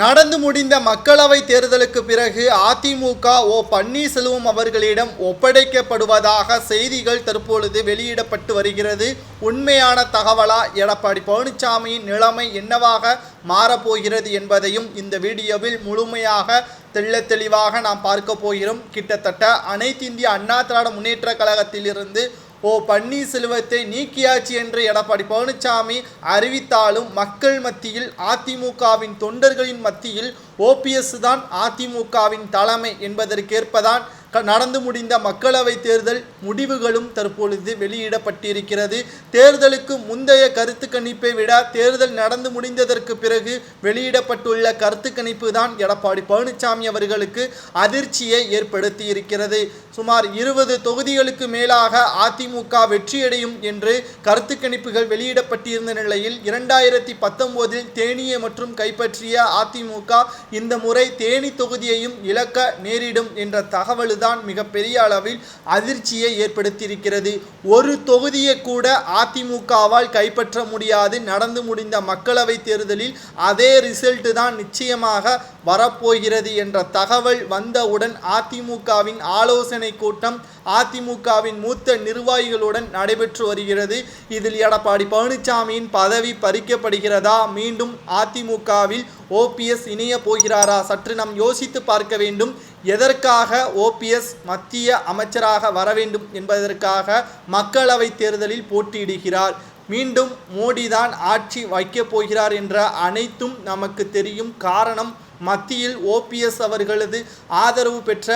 நடந்து முடிந்த மக்களவை தேர்தலுக்கு பிறகு அதிமுக ஓ பன்னீர்செல்வம் அவர்களிடம் ஒப்படைக்கப்படுவதாக செய்திகள் தற்பொழுது வெளியிடப்பட்டு வருகிறது. உண்மையான தகவலா? எடப்பாடி பழனிசாமியின் நிலைமை என்னவாக மாறப்போகிறது என்பதையும் இந்த வீடியோவில் முழுமையாக தெள்ள தெளிவாக நாம் பார்க்க போகிறோம். கிட்டத்தட்ட அனைத்து இந்திய அண்ணா திராவிட முன்னேற்ற கழகத்திலிருந்து ஓ பன்னீர்செல்வத்தை நீக்கியாச்சு என்று எடப்பாடி பழனிசாமி அறிவித்தாலும் மக்கள் மத்தியில் அதிமுகவின் தொண்டர்களின் மத்தியில் ஓபிஎஸ் தான் அதிமுகவின் தலைமை என்பதற்கேற்பதான் க- நடந்து முடிந்த மக்களவை தேர்தல் முடிவுகளும் தற்பொழுது வெளியிடப்பட்டிருக்கிறது. தேர்தலுக்கு முந்தைய கருத்து கணிப்பை விட தேர்தல் நடந்து முடிந்ததற்கு பிறகு வெளியிடப்பட்டுள்ள கருத்து கணிப்பு தான் எடப்பாடி பழனிசாமி அவர்களுக்கு அதிர்ச்சியை ஏற்படுத்தி இருக்கிறது சுமார் இருபது தொகுதிகளுக்கு மேலாக அதிமுக வெற்றியடையும் என்று கருத்து கணிப்புகள் வெளியிடப்பட்டிருந்த நிலையில் இரண்டாயிரத்தி பத்தொன்பதில் தேனியை மற்றும் கைப்பற்றிய அதிமுக இந்த முறை தேனி தொகுதியையும் இழக்க நேரிடும் என்ற தகவல்தான் மிகப்பெரிய அளவில் அதிர்ச்சியை ஏற்படுத்தியிருக்கிறது. ஒரு தொகுதியை கூட அதிமுகவால் கைப்பற்ற முடியாது. நடந்து முடிந்த மக்களவை தேர்தலில் அதே ரிசல்ட் தான் நிச்சயமாக வரப்போகிறது என்ற தகவல் வந்தவுடன் அதிமுகவின் ஆலோசனை ஆலோசனை கூட்டம் அதிமுகவின் மூத்த நிர்வாகிகளுடன் நடைபெற்று வருகிறது. இதில் எடப்பாடி பழனிசாமியின் பதவி பறிக்கப்படுகிறதா? மீண்டும் அதிமுகவில் ஓபிஎஸ் இணைய போகிறாரா? சற்று நாம் யோசித்து பார்க்க வேண்டும். எதற்காக ஓபிஎஸ் மத்திய அமைச்சராக வர வேண்டும் என்பதற்காக மக்களவை தேர்தலில் போட்டியிடுகிறார். மீண்டும் மோடி தான் ஆட்சி வைக்கப் போகிறார் என்ற அனைத்தும் நமக்கு தெரியும். காரணம் மத்தியில் ஓபிஎஸ் அவர்களது ஆதரவு பெற்ற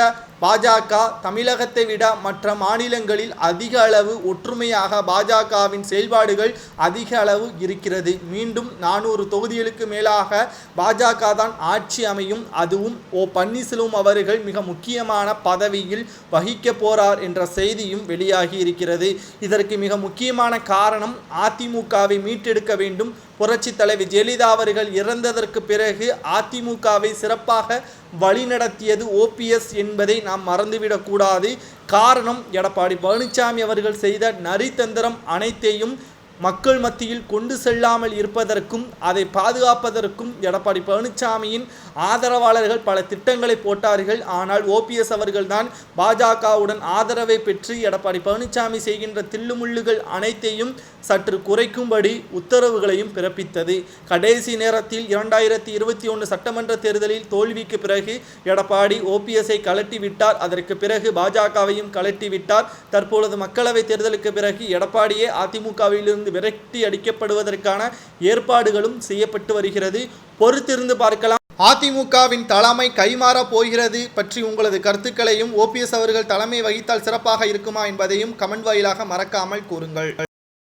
பாஜக தமிழகத்தை விட மற்ற மாநிலங்களில் அதிக அளவு ஒற்றுமையாக பாஜகவின் செயல்பாடுகள் அதிக அளவு இருக்கிறது. மீண்டும் நானூறு தொகுதிகளுக்கு மேலாக பாஜக தான் ஆட்சி அமையும். அதுவும் ஓ பன்னீர்செல்வம் அவர்கள் மிக முக்கியமான பதவியில் வகிக்க போறார் என்ற செய்தியும் வெளியாகி இருக்கிறது. இதற்கு மிக முக்கியமான காரணம் அதிமுகவை மீட்டெடுக்க வேண்டும் புரட்சி தலைவி ஜெயலலிதா அவர்கள் இறந்ததற்கு பிறகு அதிமுகவை சிறப்பாக வழிநடத்தியது ஓபிஎஸ் என்பதை நாம் மறந்துவிடக்கூடாது காரணம் எடப்பாடி பழனிசாமி அவர்கள் செய்த நரித்தந்திரம் அனைத்தையும் மக்கள் மத்தியில் கொண்டு செல்லாமல் இருப்பதற்கும் அதை பாதுகாப்பதற்கும் எடப்பாடி பழனிசாமியின் ஆதரவாளர்கள் பல திட்டங்களை போட்டார்கள். ஆனால் ஓபிஎஸ் அவர்கள்தான் பாஜகவுடன் ஆதரவை பெற்று எடப்பாடி பழனிசாமி செய்கின்ற தில்லுமுள்ளுகள் அனைத்தையும் சற்று குறைக்கும்படி உத்தரவுகளையும் பிறப்பித்தது. கடைசி நேரத்தில் இரண்டாயிரத்தி இருபத்தி ஒன்று சட்டமன்ற தேர்தலில் தோல்விக்கு பிறகு எடப்பாடி ஓபிஎஸ்ஐ கலட்டி விட்டார் அதற்கு பிறகு பாஜகவையும் கலட்டி விட்டார் தற்பொழுது மக்களவை தேர்தலுக்கு பிறகு எடப்பாடியே அதிமுகவிலிருந்து விரட்டி அடிக்கப்படுவதற்கான ஏற்பாடுகளும் செய்யப்பட்டு வருகிறது. பொறுத்திருந்து பார்க்கலாம். அதிமுகவின் தலைமை கைமாறப் போகிறது பற்றி உங்களது கருத்துக்களையும் ஓபிஎஸ் அவர்கள் தலைமை வகித்தால் சிறப்பாக இருக்குமா என்பதையும் கமெண்ட் வாயிலாக மறக்காமல் கூறுங்கள்.